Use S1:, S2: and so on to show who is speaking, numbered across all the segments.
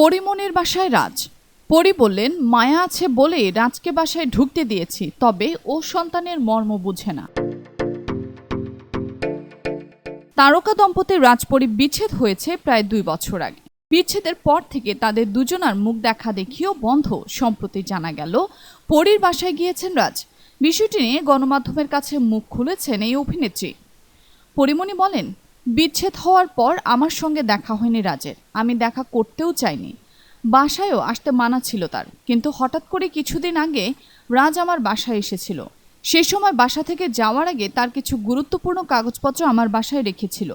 S1: পরিমণির বাসায় রাজ। পরি বললেন, মায়া আছে বলে রাজকে বাসায় ঢুকতে দিয়েছি, তবে ও সন্তানের মর্ম বুঝে না। তারকা দম্পতির রাজপরি বিচ্ছেদ হয়েছে প্রায় দুই বছর আগে। বিচ্ছেদের পর থেকে তাদের দুজনার মুখ দেখা দেখিও বন্ধ, সম্প্রতি জানা গেল, পরীর বাসায় গিয়েছেন রাজ। বিষয়টি নিয়ে গণমাধ্যমের কাছে মুখ খুলেছেন এই অভিনেত্রী। পরিমণি বলেন বিচ্ছেদ হওয়ার পর আমার সঙ্গে দেখা হয়নি রাজের। আমি দেখা করতেও চাইনি। বাসায়ও আসতে মানা ছিল তার। কিন্তু হঠাৎ করে কিছুদিন আগে রাজ আমার বাসায় এসেছিল। সে সময় বাসা থেকে যাওয়ার আগে তার কিছু গুরুত্বপূর্ণ কাগজপত্র আমার বাসায় রেখেছিল।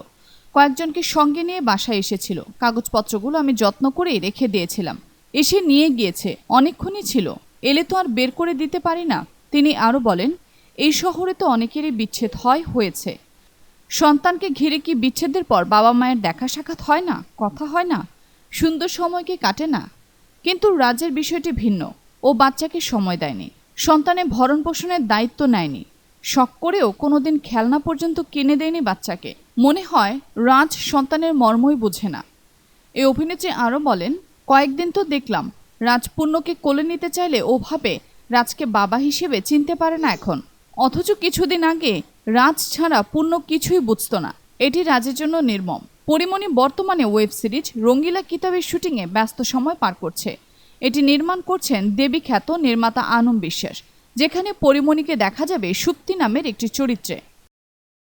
S1: কয়েকজনকে সঙ্গে নিয়ে বাসায় এসেছিল। কাগজপত্রগুলো আমি যত্ন করেই রেখে দিয়েছিলাম। এসে নিয়ে গিয়েছে। অনেকক্ষণই ছিল। এলে তো আর বের করে দিতে পারি না। তিনি আরও বলেন, এই শহরে তো অনেকেরই বিচ্ছেদ হয়, হয়েছে। সন্তানকে ঘিরে কি বিচ্ছেদের পর বাবা মায়ের দেখা সাক্ষাৎ হয় না, কথা হয় না, সুন্দর সময় কি কাটে না? কিন্তু রাজের বিষয়টি ভিন্ন ও বাচ্চাকে সময় দেয়নি সন্তানের ভরণ পোষণের দায়িত্ব নেয়নি, শখ করেও কোনোদিন খেলনা পর্যন্ত কিনে দেয়নি বাচ্চাকে। মনে হয় রাজ সন্তানের মর্মই বোঝে না। এ অভিনেত্রী আরও বলেন, কয়েকদিন তো দেখলাম রাজ পূর্ণকে কোলে নিতে চাইলে ওভাবে রাজকে বাবা হিসেবে চিনতে পারে না এখন। অথচ কিছুদিন আগে রাজ ছাড়া পূর্ণ কিছুই বুঝত না। এটি রাজের জন্য নির্মম। পরিমণি বর্তমানে ওয়েব সিরিজ রঙ্গিলা কিতাবের শুটিংয়ে ব্যস্ত সময় পার করছে। এটি নির্মাণ করছেন দেবী খ্যাত নির্মাতা আনম বিশ্বাস, যেখানে পরিমণিকে দেখা যাবে সুপ্তি নামের একটি চরিত্রে।